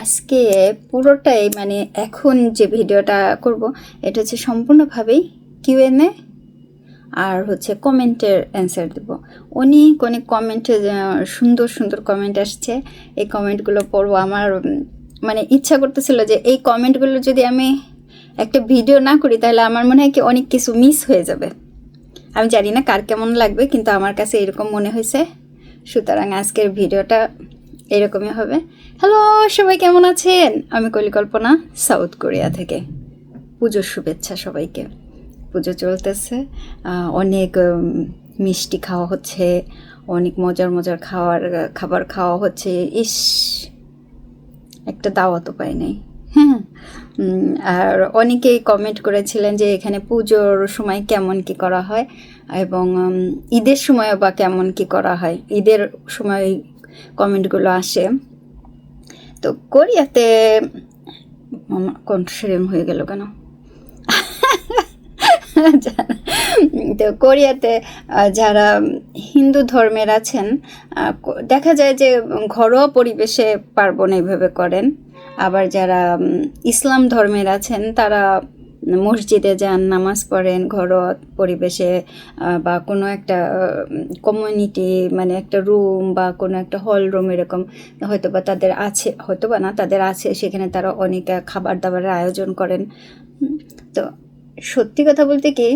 আজকে পুরোটাই মানে এখন যে ভিডিওটা করব, এটা হচ্ছে সম্পূর্ণভাবেই কিউএনএ আর হচ্ছে কমেন্টের অ্যান্সার দেব। অনেক অনেক কমেন্টে সুন্দর সুন্দর কমেন্ট আসছে। এই কমেন্টগুলো পড়ব আমার মানে ইচ্ছা করতেছিল যে এই কমেন্টগুলো যদি আমি একটা ভিডিও না করি, তাহলে আমার মনে হয় কি অনেক কিছু মিস হয়ে যাবে। আমি জানি না কার কেমন লাগবে, কিন্তু আমার কাছে এরকম মনে হয়েছে। সুতরাং আজকের ভিডিওটা এরকমই হবে। হ্যালো সবাই কেমন আছেন? আমি কলিকল্পনা সাউথ কোরিয়া থেকে। পুজোর শুভেচ্ছা সবাইকে। পুজো চলতেছে। অনেক মিষ্টি খাওয়া হচ্ছে, অনেক মজার মজার খাওয়ার, খাবার খাওয়া হচ্ছে। ইস, একটা দাওয়াতও পাই নাই। হ্যাঁ আর অনেকেই কমেন্ট করেছিলেন যে এখানে পুজোর সময় কেমন কি করা হয় এবং ঈদের সময়ও বা কেমন কি করা হয়। ঈদের সময় কমেন্টগুলো আসে। তো কোরিয়াতে কণ্ঠস্বরেম হয়ে গেল কেন? তো কোরিয়াতে যারা হিন্দু ধর্মের আছেন দেখা যায় যে ঘরোয়া পরিবেশে পার্বণ এইভাবে করেন। আবার যারা ইসলাম ধর্মের আছেন, তারা মসজিদে যান, নামাজ পড়েন, ঘরোয়া পরিবেশে বা কোনো একটা কমিউনিটি মানে একটা রুম বা কোনো একটা হল রুম এরকম হয়তো বা তাদের আছে হয়তো বা না, তাদের আছে, সেখানে তারা অনেক খাবার দাবারের আয়োজন করেন। তো সত্যি কথা বলতে কি,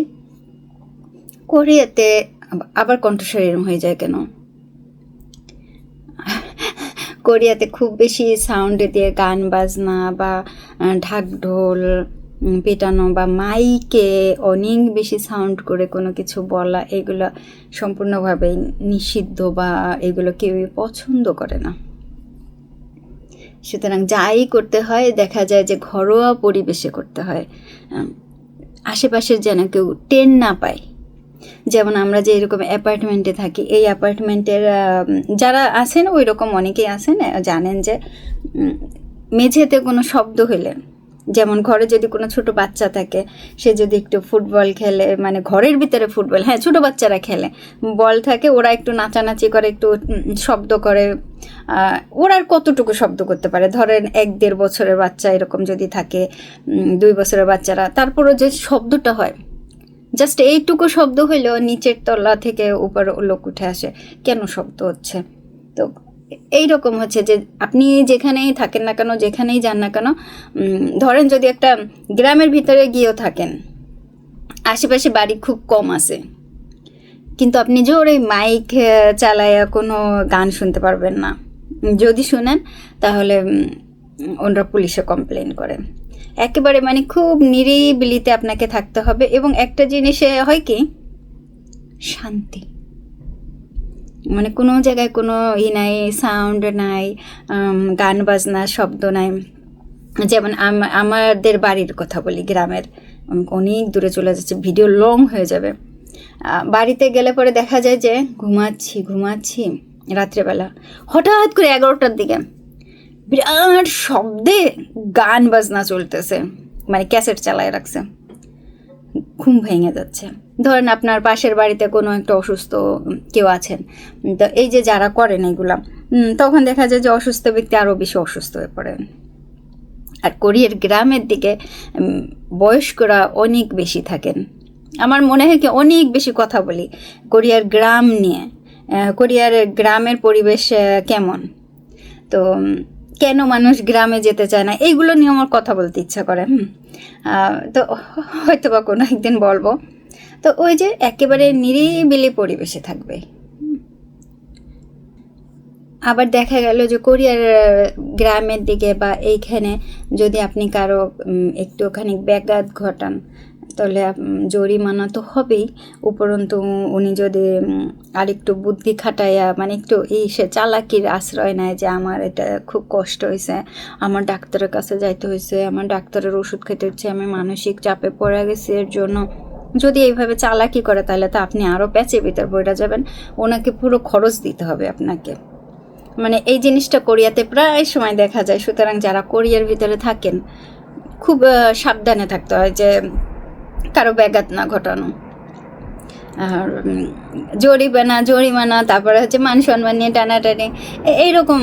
কোরিয়াতে আবার কণ্ঠস্বর এরম হয়ে যায় কেন? কোরিয়াতে খুব বেশি সাউন্ড দিয়ে গান, বাজনা বা ঢাক ঢোল পেটানো বা মাইকে অনেক বেশি সাউন্ড করে কোনো কিছু বলা, এগুলো সম্পূর্ণভাবে নিষিদ্ধ বা এগুলো কেউই পছন্দ করে না। সুতরাং যাই করতে হয়, দেখা যায় যে ঘরোয়া পরিবেশে করতে হয়। আশেপাশের যেন কেউ টেন না পায়। যেমন আমরা যে এরকম অ্যাপার্টমেন্টে থাকি, এই অ্যাপার্টমেন্টের যারা আছেন ওই রকম অনেকেই আছেন জানেন যে মেঝেতে কোনো শব্দ হইলে যেমন ঘরে যদি কোনো ছোট বাচ্চা থাকে, সে যদি একটু ফুটবল খেলে মানে ঘরের ভিতরে ফুটবল হ্যাঁ ছোট বাচ্চারা খেলে, বল থাকে, ওরা একটু নাচানাচি করে, একটু শব্দ করে ওরা আর কতটুকু শব্দ করতে পারে? ধরেন এক দেড় বছরের বাচ্চা এরকম যদি থাকে দুই বছরের বাচ্চারা, তারপরও যে শব্দটা হয় জাস্ট এইটুকু শব্দ হইলেও নিচের তলা থেকে উপর লোক উঠে আসে, কেন শব্দ হচ্ছে? তো এই রকম হচ্ছে যে আপনি যেখানেই থাকেন না কেন, যেখানেই যান না কেন ধরেন যদি একটা গ্রামের ভিতরে গিয়েও থাকেন, আশেপাশে বাড়ি খুব কম আছে, কিন্তু আপনি জোরে মাইক চালায়া কোনো গান শুনতে পারবেন না। যদি শুনেন, তাহলে ওনারা পুলিশে কমপ্লেন করে। একেবারে মানে খুব নিরিবিলিতে আপনাকে থাকতে হবে এবং একটা জিনিসে হয় কি? শান্তি। মানে কোনো জায়গায় কোনো ই নাই সাউন্ড নাই গান বাজনা, শব্দ নাই। যেমন আম- আমাদের বাড়ির কথা বলি, গ্রামের অনেক দূরে চলে যাচ্ছে ভিডিও লং হয়ে যাবে। বাড়িতে গেলে পরে দেখা যায় যে ঘুমাচ্ছি ঘুমাচ্ছি রাত্রেবেলা। হঠাৎ করে এগারোটার দিকে বিরাট শব্দে গান বাজনা চলতেছে মানে ক্যাসেট চালায় রাখছে। ঘুম ভেঙে যাচ্ছে। ধরেন আপনার পাশের বাড়িতে কোনো একটা অসুস্থ কেউ আছেন, তো এই যে যারা করেন এগুলা তখন দেখা যায় যে অসুস্থ ব্যক্তি আরও বেশি অসুস্থ হয়ে পড়েন আর কোরিয়ার গ্রামের দিকে বয়স্করা অনেক বেশি থাকেন। আমার মনে হয় কি অনেক বেশি কথা বলি কোরিয়ার গ্রাম নিয়ে। কোরিয়ার গ্রামের পরিবেশ কেমন? তো কেন মানুষ গ্রামে যেতে চায় না? এইগুলো নিয়ে আমার কথা বলতে ইচ্ছা করে। হুম। তো হয়তো বা কোনো একদিন বলব। তো ওই যে একেবারে নিরিবিলি পরিবেশে থাকবে। আবার দেখা গেল যে কোরিয়ার গ্রামের দিকে বা এইখানে যদি আপনি কারও উম, একটুখানি ব্যাঘাত ঘটান তাহলে জরিমানা তো হবেই। উপরন্তু উনি যদি আরেকটু বুদ্ধি খাটাইয়া মানে একটু এই সে চালাকির আশ্রয় নেয় যে আমার এটা খুব কষ্ট হয়েছে আমার ডাক্তারের কাছে যাইতে হয়েছে আমার ডাক্তারের ওষুধ খেতে হচ্ছে, আমি মানসিক চাপে পড়ে গেছি, এর জন্য যদি এইভাবে চালাকি করে তাহলে তো আপনি আরও প্যাচে ভিতর বইটা যাবেন, ওনাকে পুরো খরচ দিতে হবে আপনাকে। মানে এই জিনিসটা কোরিয়াতে প্রায় সময় দেখা যায়, সুতরাং যারা কোরিয়ার ভিতরে থাকেন, খুব সাবধানে থাকতে হয় যে কারও ব্যাঘাত না ঘটানো। আর জরিমানা জরিমানা, তারপরে হচ্ছে মান সম্মান নিয়ে টানাটানি এইরকম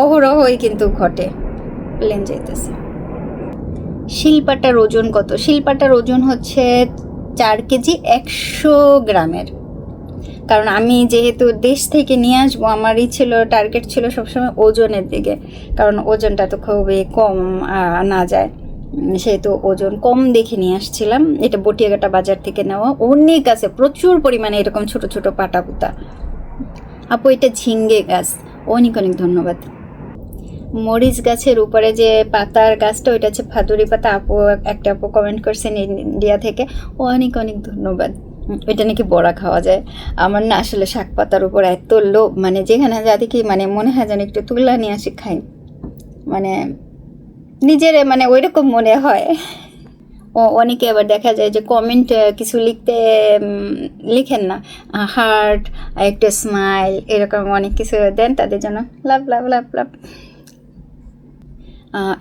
অহরহই কিন্তু ঘটে, প্লেন যাইতেছে। শিলপাটার ওজন কত? শিলপাটার ওজন হচ্ছে চার কেজি একশো গ্রামের। কারণ আমি যেহেতু দেশ থেকে নিয়ে আসব, আমারই ছিল টার্গেট ছিল সবসময় ওজনের দিকে। কারণ ওজনটা তো খুবই কম না যায়। সেহেতু ওজন কম দেখে নিয়ে আসছিলাম। এটা বটিয়াঘাটা বাজার থেকে নেওয়া। অনেক আছে, প্রচুর পরিমাণে এরকম ছোট ছোট পাটা পুতা আপু, এটা ঝিঙ্গে গাছ। অনেক অনেক ধন্যবাদ। মরিচ গাছের উপরে যে পাতার গাছটা, ওইটা হচ্ছে ফাদুরি পাতা। আপু, একটা আপু কমেন্ট করছেন ইন্ডিয়া থেকে। অনেক অনেক ধন্যবাদ। ওইটা নাকি বড়া খাওয়া যায়। আমার না আসলে শাক পাতার উপর এত লোভ। মানে যেখানে যা দেখি মানে মনে হয় যেন একটু তুলা নিয়ে আসি, খাই। মানে নিজের মানে ওই রকম মনে হয়। ও, অনেকে আবার দেখা যায় যে কমেন্ট কিছু লিখতে লিখেন না। হার্ট, একটা স্মাইল এরকম অনেক কিছু দেন তাদের জন্য। লাভ লাভ লাভ লাভ।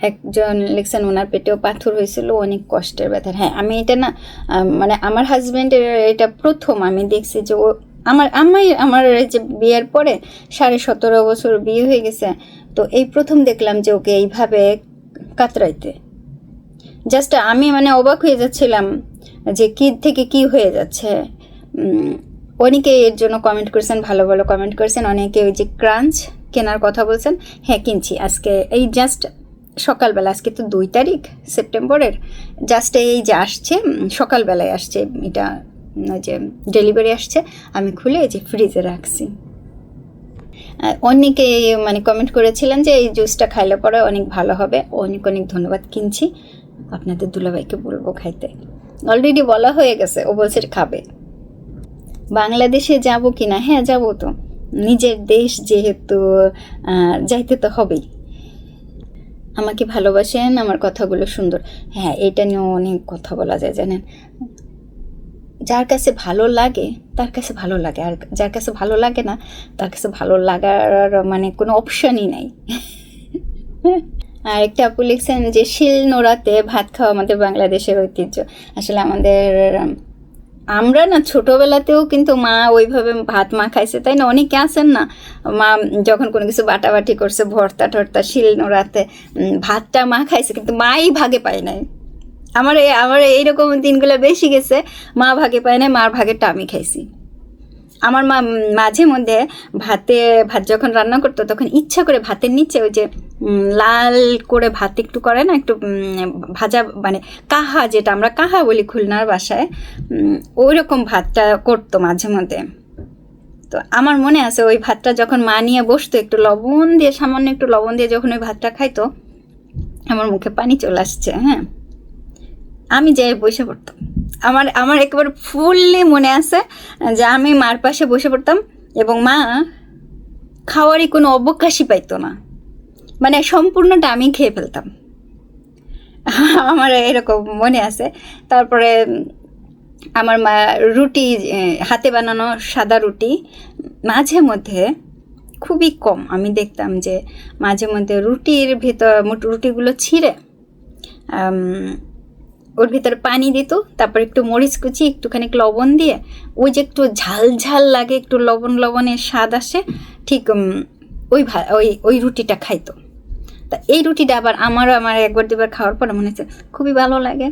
একজন লিখছেন, ওনার পেটেও পাথর হয়েছিল, অনেক কষ্টের ব্যথা। হ্যাঁ আমি এটা না মানে আমার হাজব্যান্ডের এটা প্রথম আমি দেখছি যে ও, আমার আমি আমার যে বিয়ের পরে সাড়ে সতেরো বছর বিয়ে হয়ে গেছে, তো এই প্রথম দেখলাম যে ওকে এইভাবে কাতরাইতে। জাস্ট আমি মানে অবাক হয়ে যাচ্ছিলাম যে কি থেকে কি হয়ে যাচ্ছে। অনেকে এর জন্য কমেন্ট করেছেন, ভালো ভালো কমেন্ট করেছেন, অনেকে ওই যে ক্রাঞ্চ কেনার কথা বলছেন। হ্যাঁ কিনছি। আজকে এই জাস্ট সকালবেলা, আজকে তো দুই তারিখ, সেপ্টেম্বরের। জাস্ট এই যে আসছে সকালবেলায় আসছে, এটা যে ডেলিভারি আসছে, আমি খুলে যে ফ্রিজে রাখছি। অনেকে মানে কমেন্ট করেছিলেন যে এই জুসটা খাইলে পরে অনেক ভালো হবে। অনেক অনেক ধন্যবাদ কিনছি। আপনাদের দুলাভাইকে বলব খাইতে। অলরেডি বলা হয়ে গেছে, ও বলছে খাবে। বাংলাদেশে যাব কি না? হ্যাঁ যাব তো। নিজের দেশ যেহেতু যাইতে তো হবেই। আমাকে ভালোবাসেন, আমার কথাগুলো সুন্দর। হ্যাঁ এটা নিয়েও অনেক কথা বলা যায়, জানেন? যার কাছে ভালো লাগে, তার কাছে ভালো লাগে। আর যার কাছে ভালো লাগে না, তার কাছে ভালো লাগার মানে কোনো অপশনই নাই। আর একটা আপু লিখছেন যে, শিল নোড়াতে ভাত খাওয়া আমাদের বাংলাদেশের ঐতিহ্য। আসলে আমাদের, আমরা না ছোটবেলাতেও কিন্তু মা ওইভাবে ভাত মা খাইছে, তাই না? অনেকে আছেন না, মা যখন কোনো কিছু বাটাবাটি করছে ভর্তা টর্তা শিল নোড়াতে ভাতটা মা খাইছে, কিন্তু মাই ভাগে পায় নাই। আমার আমার এইরকম দিনগুলো বেশি গেছে, মা ভাগে পায় নাই, মার ভাগেরটা আমি খাইছি। আমার মা মাঝে মধ্যে ভাতে ভাত যখন রান্না করতো, তখন ইচ্ছা করে ভাতের নিচে ওই যে লাল করে ভাত একটু করে না, একটু ভাজা মানে কাহা যেটা আমরা কাহা বলি খুলনার বাসায় ওই রকম ভাতটা করতো মাঝে মধ্যে। তো আমার মনে আছে ওই ভাতটা যখন মা নিয়ে বসতো, একটু লবণ দিয়ে, সামান্য একটু লবণ দিয়ে যখন ওই ভাতটা খাইতো, আমার মুখে পানি চলে আসছে হ্যাঁ। আমি যাই বসে পড়তাম। আমার আমার একেবারে ফুললি মনে আছে যে আমি মার পাশে বসে পড়তাম এবং মা খাওয়ারই কোনো অবকাশই পাইতো না। মানে সম্পূর্ণটা আমি খেয়ে ফেলতাম। আমার এরকম মনে আছে। তারপরে আমার মা রুটি হাতে বানানো সাদা রুটি মাঝে মধ্যে খুবই কম। আমি দেখতাম যে মাঝে মধ্যে রুটির ভেতর রুটিগুলো ছিঁড়ে ওর ভিতরে পানি দিত, তারপর একটু মরিচ কুচি, একটুখানি লবণ দিয়ে, ওই যে একটু ঝাল ঝাল লাগে, একটু লবণ লবণের স্বাদ আসে, ঠিক ওই ওই ওই রুটিটা খাইতো। তা এই রুটিটা আবার আমারও আমার একবার দুবার খাওয়ার পরে মনে হচ্ছে খুবই ভালো লাগে।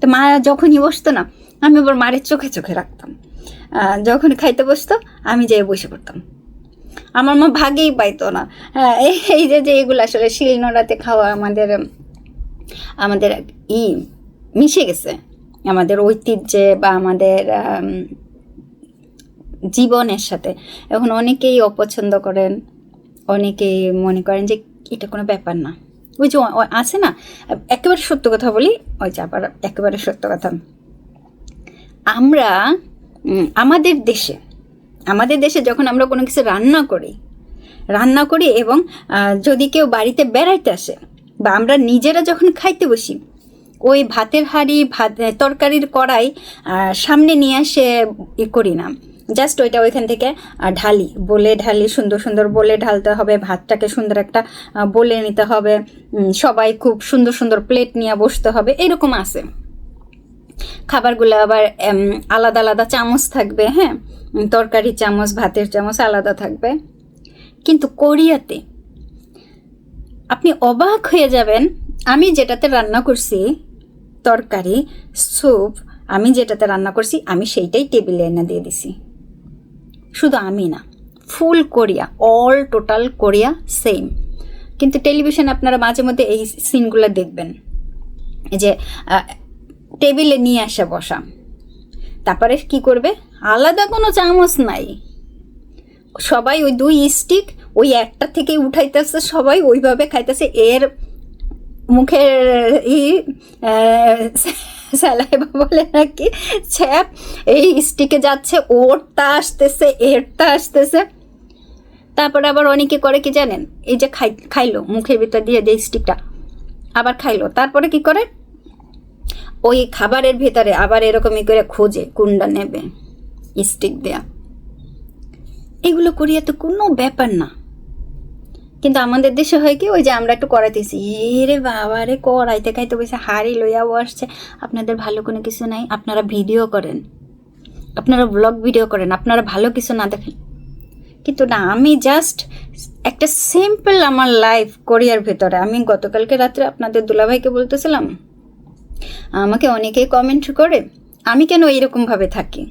তো মা যখনই বসতো না, আমি আবার মারের চোখে চোখে রাখতাম। যখন খাইতে বসতো, আমি যেয়ে বসে পড়তাম। আমার মা ভাগেই পাইতো না। এই যে যে এগুলো আসলে শিল নোড়াতে খাওয়া আমাদের আমাদের ই মিশে গেছে। আমাদের ঐতিহ্যে বা আমাদের জীবনের সাথে। এখন অনেকেই অপছন্দ করেন, অনেকেই মনে করেন যে এটা কোনো ব্যাপার না। ওই যে আছে না, একেবারে সত্য কথা বলি, ওই যে আবার একেবারে সত্য কথা। আমরা আমাদের দেশে আমাদের দেশে যখন আমরা কোনো কিছু রান্না করি রান্না করি এবং যদি কেউ বাড়িতে বেড়াইতে আসে বা আমরা নিজেরা যখন খাইতে বসি ওই ভাতের হাঁড়ি ভাত তরকারির কড়াই সামনে নিয়ে আসে ই করি না। জাস্ট ওইটা ওইখান থেকে ঢালি। বলে ঢালি সুন্দর সুন্দর বলে ঢালতে হবে ভাতটাকে সুন্দর একটা বলে নিতে হবে। সবাই খুব সুন্দর সুন্দর প্লেট নিয়ে বসতে হবে এরকম আছে। খাবারগুলো আবার আলাদা আলাদা চামচ থাকবে হ্যাঁ? উম, তরকারির চামচ ভাতের চামচ আলাদা থাকবে। কিন্তু কোরিয়াতে আপনি অবাক হয়ে যাবেন আমি যেটাতে রান্না করছি তরকারি, স্যুপ, আমি যেটাতে রান্না করছি, আমি সেইটাই টেবিলে এনে দিয়ে দিছি। শুধু আমি না full Korea all total Korea same কিন্তু টেলিভিশন আপনারা মাঝে মধ্যে এই সিনগুলো দেখবেন। যে টেবিলে নিয়ে আসা বসা। তারপরে কি করবে? আলাদা কোনো চামচ নাই। সবাই ওই দুই স্টিক ওই একটা থেকে উঠাইতেছে, সবাই ওইভাবে খাইতেছে। এর মুখের ই স্যালাইবা বলে নাকি? ছ্যাপ, এই স্টিকে যাচ্ছে, ওরটা আসতেছে, এরটা আসতেছে। তারপরে আবার অনেকে করে কি জানেন? এই যে খাই, খাইলো, মুখের ভিতর দিয়ে দিয়ে স্টিকটা আবার খাইলো। তারপরে কি করে? ওই খাবারের ভিতরে আবার এরকমই করে খোঁজে, কোনটা নেবে স্টিক দেয়া। এগুলো করিয়া তো কোনো ব্যাপার না। কিন্তু আমাদের দেশে হয় কি, ওই যে আমরা একটু করাইতেছি রে বাবা রে, করাইতে খাইতে বসে হাড়ি লইয়া আসছে। আপনাদের ভালো কোনো কিছু নাই, আপনারা ভিডিও করেন, আপনারা ব্লগ ভিডিও করেন, আপনারা ভালো কিছু না দেখেন। কিন্তু না, আমি জাস্ট একটা সিম্পল আমার লাইফ কোরিয়ার ভেতরে। আমি গতকালকে রাত্রে আপনাদের দুলাভাইকে বলতেছিলাম, আমাকে অনেকেই কমেন্ট করে, আমি কেন এইরকমভাবে থাকি?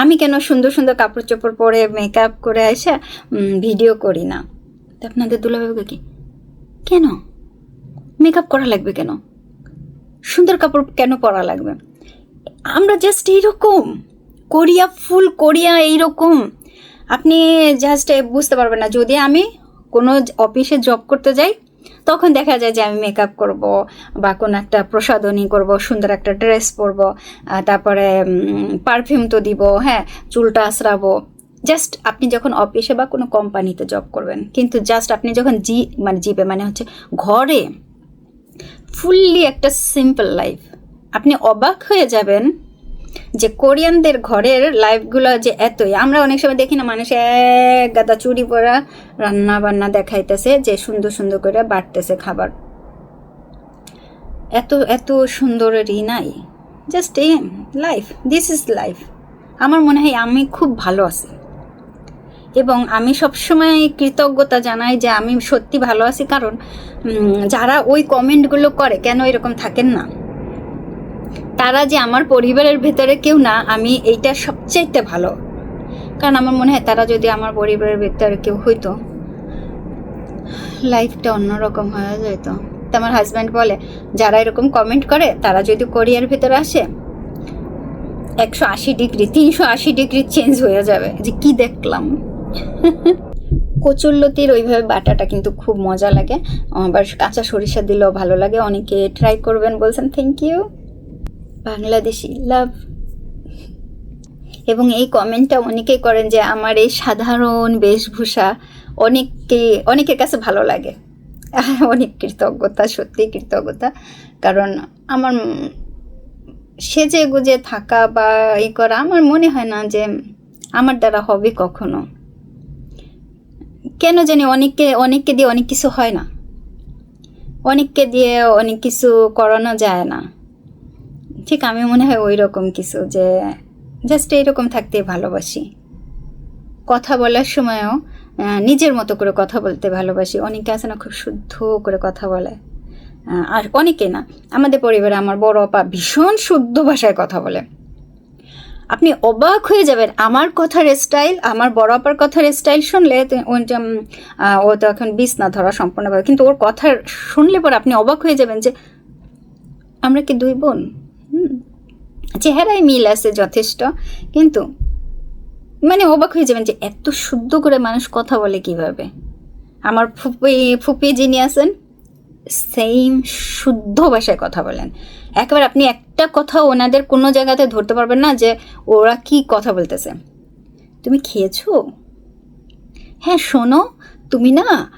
আমি কেন সুন্দর সুন্দর কাপড় চোপড় পরে মেকআপ করে এসে ভিডিও করি না? আপনাদের দুলাভাইকে কি? কেন? মেকআপ করা লাগবে কেন? সুন্দর কাপড় কেন পরা লাগবে? আমরা জাস্ট এইরকম, কোরিয়া ফুল কোরিয়া এইরকম। আপনি জাস্ট বুঝতে পারবেন না, যদি আমি কোনো অফিসে জব করতে যাই, তখন দেখা যায় যে আমি মেকআপ করব বা কোনো একটা প্রসাধনী করব, সুন্দর একটা ড্রেস পরব তারপরে পারফিউম তো দিব হ্যাঁ চুলটা আশ্রাবো জাস্ট আপনি যখন অফিসে বা কোনো কোম্পানিতে জব করবেন, কিন্তু জাস্ট আপনি যখন জি মানে জিবে মানে হচ্ছে ঘরে ফুললি একটা সিম্পল লাইফ আপনি অবাক হয়ে যাবেন যে কোরিয়ানদের ঘরের লাইফগুলো যে এতই। আমরা অনেক সময় দেখি না, মানুষ এক গাদা চুরি পরা রান্না বান্না দেখাইতেছে যে সুন্দর সুন্দর করে বাড়তেছে খাবার। এত এত সুন্দরেরই নাই। জাস্ট এই লাইফ দিস ইজ লাইফ আমার মনে হয় আমি খুব ভালো আছি। এবং আমি সবসময় কৃতজ্ঞতা জানাই যে আমি সত্যি ভালো আছি, কারণ যারা ওই কমেন্টগুলো করে, কেন এরকম থাকেন না? তারা যে আমার পরিবারের ভেতরে কেউ না, আমি এইটা সবচাইতে ভালো। কারণ আমার মনে হয় তারা যদি আমার পরিবারের ভেতরে কেউ হইতো, লাইফটা অন্যরকম হয়ে যেত তো আমার হাজব্যান্ড বলে, যারা এরকম কমেন্ট করে, তারা যদি কোরিয়ার ভেতরে আসে, একশো আশি ডিগ্রি, তিনশো আশি ডিগ্রি চেঞ্জ হয়ে যাবে। যে কি দেখলাম? কচুরলতির ওইভাবে বাটাটা কিন্তু খুব মজা লাগে। আবার কাঁচা সরিষা দিলেও ভালো লাগে। অনেকে ট্রাই করবেন, বলছেন থ্যাংক ইউ বাংলাদেশি লাভ এবং এই কমেন্টটা অনেকেই করেন যে, আমার এই সাধারণ বেশভূষা অনেককে, অনেকের কাছে ভালো লাগে। অনেক কৃতজ্ঞতা, সত্যি কৃতজ্ঞতা। কারণ আমার সেজে গুজে থাকা বা ই করা, আমার মনে হয় না যে আমার দ্বারা হবে কখনো। কেন জানি অনেককে অনেককে দিয়ে অনেক কিছু হয় না। অনেককে দিয়ে অনেক কিছু করানো যায় না। ঠিক আমি মনে হয় ওই রকম কিছু যে জাস্ট এইরকম থাকতে ভালোবাসি। কথা বলার সময়ও নিজের মতো করে কথা বলতে ভালোবাসি। অনেকে আছে না, খুব শুদ্ধ করে কথা বলে। আর অনেকে না, আমাদের পরিবারে আমার বড় আপা ভীষণ শুদ্ধ ভাষায় কথা বলে। আপনি অবাক হয়ে যাবেন। আমার কথার স্টাইল আমার বড় আপার কথার স্টাইল শুনলে ও তো এখন বিছনা ধরা সম্পূর্ণভাবে। কিন্তু ওর কথা শুনলে পরে আপনি অবাক হয়ে যাবেন যে, আমরা কি দুই বোন? চেহারায় মিল আছে যথেষ্ট, কিন্তু মানে অবাক হয়ে যাবেন যে, এত শুদ্ধ করে মানুষ কথা বলে কীভাবে? আমার ফুপি ফুপি যিনি আছেন সেম শুদ্ধ ভাষায় কথা বলেন। একেবারে আপনি একটা কথা ওনাদের কোনো জায়গাতে ধরতে পারবেন না যে ওরা কি কথা বলতেছে। তুমি খেয়েছো? হ্যাঁ শোনো, তুমি না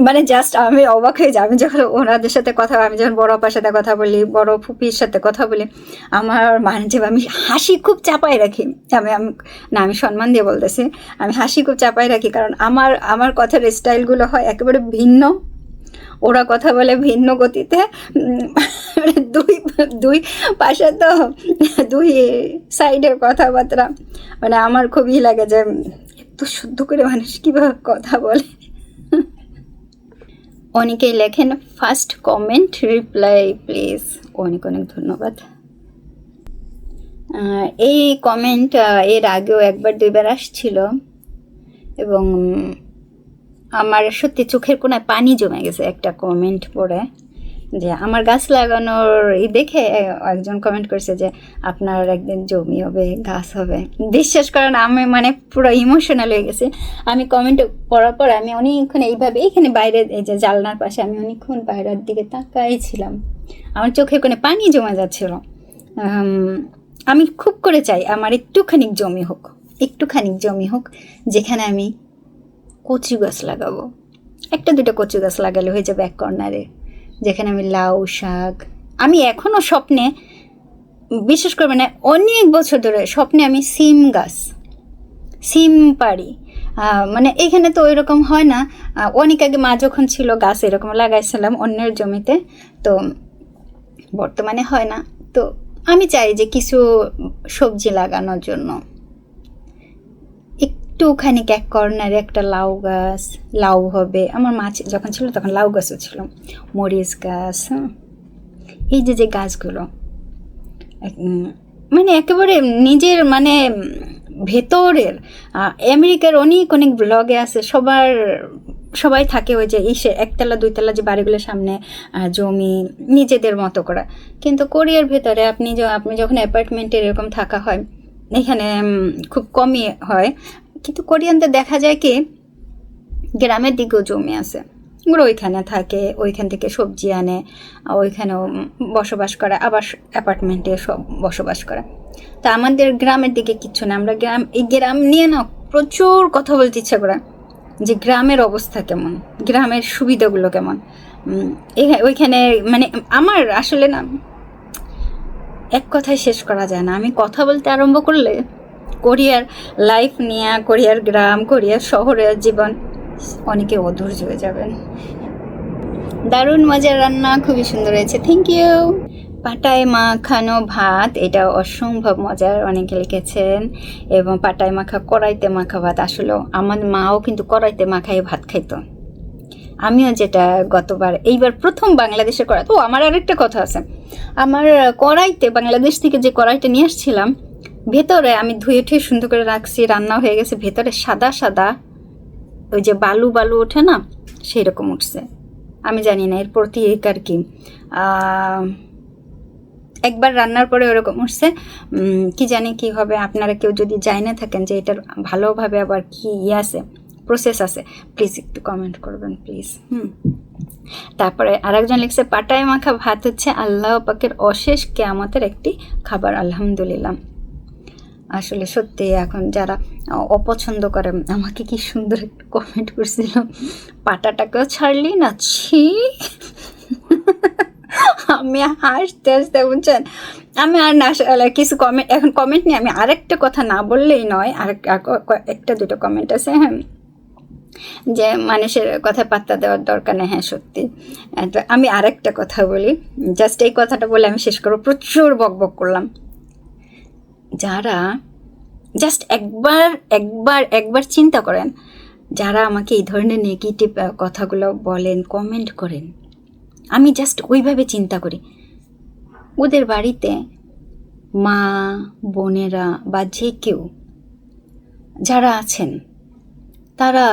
মানে জাস্ট আমি অবাক হয়ে যাই। আমি যখন ওনাদের সাথে কথা, আমি যখন বড় আপার সাথে কথা বলি, বড় ফুপির সাথে কথা বলি, আমার মাঝে আমি হাসি খুব চাপাই রাখি। আমি আমি, না, আমি সম্মান দিয়ে বলতেছি, আমি হাসি খুব চাপাই রাখি। কারণ আমার আমার কথার স্টাইলগুলো হয় একেবারে ভিন্ন। ওরা কথা বলে ভিন্ন গতিতে মানে দুই দুই পাশে তো দুই সাইডের কথাবার্তা। মানে আমার খুবই লাগে যে, এত শুদ্ধ করে মানুষ কীভাবে কথা বলে। অনেকেই লেখেন ফার্স্ট কমেন্ট রিপ্লাই প্লিজ অনেক অনেক ধন্যবাদ। এই কমেন্ট এর আগেও একবার দুইবার আসছিল। এবং আমার সত্যি চোখের কোনায় পানি জমে গেছে একটা কমেন্ট পড়ে যে, আমার গাছ লাগানোর ই দেখে একজন কমেন্ট করেছে যে, আপনার একদিন জমি হবে, গাছ হবে। বিশ্বাস করেন, আমি মানে পুরো ইমোশনাল হয়ে গেছে। আমি কমেন্ট পড়ার পর আমি অনেকক্ষণ এইভাবে এইখানে বাইরে এই যে জানলার পাশে আমি অনেকক্ষণ বাইরের দিকে তাকাইছিলাম। আমার চোখের কোণে পানি জমে যাচ্ছিল। আমি খুব করে চাই আমার একটুখানি জমি হোক, একটুখানি জমি হোক, যেখানে আমি কচু গাছ লাগাবো। একটা দুটো কচু গাছ লাগালে হয়ে যাবে এক কর্নারে, যেখানে আমি লাউ, শাক, আমি এখনও স্বপ্নে, বিশেষ করে মানে অনেক বছর ধরে স্বপ্নে আমি সিম গাছ, সিম পারি মানে এখানে তো ওই রকম হয় না। অনেক আগে মা যখন ছিল, গাছ এরকম লাগাইছিলাম অন্যের জমিতে, তো বর্তমানে হয় না। তো আমি চাই যে কিছু সবজি লাগানোর জন্য। একটুখানি এক কর্নারে একটা লাউ গাছ, লাউ হবে। আমার মাছ যখন ছিল তখন লাউ গাছও ছিল। মরিচ গাছ হ্যাঁ। এই যে যে গাছগুলো মানে একেবারে নিজের মানে ভেতরের আমেরিকার অনেক অনেক ব্লগে আছে, সবার, সবাই থাকে ওই যে ইসে, একতলা, দুইতলা যে বাড়িগুলোর সামনে জমি, নিজেদের মতো করা। কিন্তু কোরিয়ার ভেতরে আপনি আপনি যখন অ্যাপার্টমেন্টে এরকম থাকা হয়, এখানে খুব কমই হয়। কিন্তু কোরিয়ানদের দেখা যায় কি, গ্রামের দিকেও জমি আছে। ওরা ওইখানে থাকে, ওইখান থেকে সবজি আনে, ওইখানেও বসবাস করে আবার অ্যাপার্টমেন্টে সব বসবাস করে। তা আমাদের গ্রামের দিকে কিচ্ছু না, আমরা গ্রাম, এই গ্রাম নিয়ে না প্রচুর কথা বলতে ইচ্ছা করে যে গ্রামের অবস্থা কেমন, গ্রামের সুবিধাগুলো কেমন। ওইখানে মানে আমার আসলে না, এক কথায় শেষ করা যায় না। আমি কথা বলতে আরম্ভ করলে কোরিয়ার লাইফ নিয়ে, কোরিয়ার গ্রাম, কোরিয়ার শহরের জীবন, অনেকে অধৈর্য হয়ে যাবেন। দারুণ মজার রান্না, খুবই সুন্দর হয়েছে। থ্যাংক ইউ পাটায় মাখানো ভাত, এটা অসম্ভব মজার, অনেকে লিখেছেন। এবং পাটায় মাখা কড়াইতে মাখা ভাত। আসলেও আমার মাও কিন্তু কড়াইতে মাখায় ভাত খাইতো। আমিও যেটা গতবার, এইবার প্রথম বাংলাদেশে করা তো আমার আরেকটা কথা আছে। আমার কড়াইতে, বাংলাদেশ থেকে যে কড়াইটা নিয়ে আসছিলাম ভেতরে আমি ধুয়ে ঠুয়ে সুন্দর করে রাখছি, রান্না হয়ে গেছে, ভেতরে সাদা সাদা ওই যে বালু বালু ওঠে না সেই রকম উঠছে। আমি জানি না এর প্রতিকার কি। একবার রান্নার পরে ওরকম উঠছে। কি জানি কি হবে, আপনারা কেউ যদি জানে না থাকেন যে এটার ভালোভাবে আবার কি ইয়ে আছে প্রসেস আছে প্লিজ একটু কমেন্ট করবেন প্লিজ হুম। তারপরে আরেকজন লিখছে, পাটায় মাখা ভাত হচ্ছে আল্লাহ পাকের অশেষ কেয়ামতের একটি খাবার, আলহামদুলিল্লাহ। আসলে সত্যি এখন যারা অপছন্দ করে, আমাকে কি সুন্দর একটা কমেন্ট করছিল, পাটাটাকেও ছাড়লি না? ছি! আমি হাসতে হাসতে, বুঝছেন? আমি আর না কিছু কমেন্ট এখন কমেন্ট নিয়ে আমি আরেকটা কথা না বললেই নয়, আর একটা, দুটো কমেন্ট আছে হ্যাঁ? যে মানুষের কথা পাত্তা দেওয়ার দরকার নেই হ্যাঁ সত্যি। তো আমি আরেকটা কথা বলি জাস্ট এই কথাটা বলে আমি শেষ করব, প্রচুর বকবক করলাম। যারা জাস্ট একবার একবার একবার চিন্তা করেন, যারা আমাকে এই ধরনের নেগেটিভ কথাগুলো বলেন কমেন্ট করেন, আমি জাস্ট ওইভাবে চিন্তা করি। ওদের বাড়িতে মা, বোনেরা বা যে কেউ যারা আছেন, তারা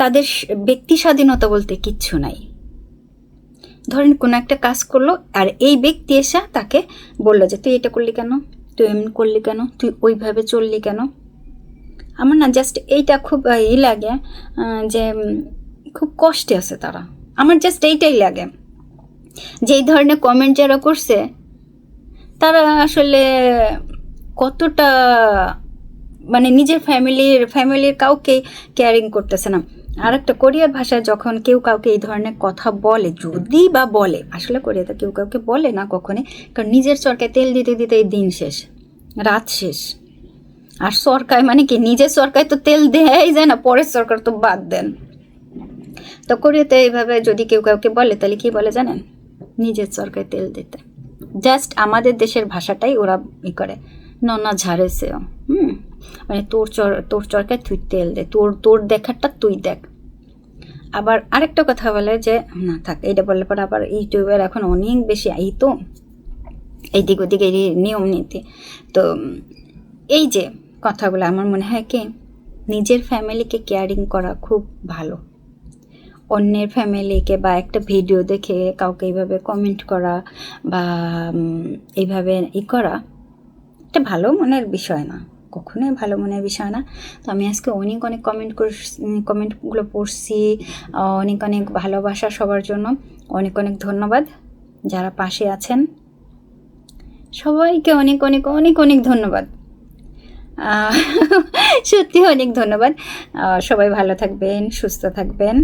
তাদের ব্যক্তি স্বাধীনতা বলতে কিচ্ছু নাই। ধরেন কোনো একটা কাজ করল আর এই ব্যক্তি এসে তাকে বলল যে, তুই এটা করলি কেন? তুই এমন করলি কেন? তুই ওইভাবে চললি কেন? আমার না জাস্ট এইটা খুব ই লাগে যে খুব কষ্টে আছে তারা। আমার জাস্ট এইটাই লাগে। যে এই ধরনের কমেন্ট যারা করছে, তারা আসলে কতটা মানে নিজের ফ্যামিলির ফ্যামিলির কাউকে কেয়ারিং করতেছে না। আর একটা কোরিয়ার ভাষায় যখন কেউ কাউকে এই ধরনের কথা বলে, যদি বা বলে, আসলে কোরিয়াতে কেউ কাউকে বলে না কখনই, কারণ নিজের চরকায় তেল দিতে দিতে এই দিন শেষ, রাত শেষ। আর সরকার মানে কি? নিজের সরকার তো তেল দেয় যায় না, পরের সরকার তো বাদ দেন। তো কোরিয়াতে এইভাবে যদি কেউ কাউকে বলে, তাহলে কি বলে জানেন? নিজের চরকায় তেল দিতে। জাস্ট আমাদের দেশের ভাষাটাই ওরা ই করে, ননা ঝাড়েছেও, হুম? মানে তোর চর, তোর চরকায় তুই তেল দে, তোর তোর দেখারটা তুই দেখ। আবার আরেকটা কথা বলে যে, না থাক এটা বললে পরে আবার ইউটিউবের এখন অনেক বেশি এই তো। এইদিক ওদিক এই নিয়ম নীতি। তো, এই যে কথাগুলো, আমার মনে হয় কি, নিজের ফ্যামিলিকে কেয়ারিং করা খুব ভালো। অন্যের ফ্যামিলিকে বা একটা ভিডিও দেখে কাউকে এইভাবে কমেন্ট করা বা এইভাবে ই করা, এটা ভালো মনের বিষয় না। কখনোই ভালো মনের বিষয় না। তো আমি আজকে অনেক অনেক কমেন্ট কমেন্টগুলো পড়ছি। অনেক অনেক ভালোবাসা সবার জন্য। অনেক অনেক ধন্যবাদ যারা পাশে আছেন। সবাইকে অনেক অনেক অনেক অনেক ধন্যবাদ। সত্যি অনেক ধন্যবাদ। সবাই ভালো থাকবেন, সুস্থ থাকবেন।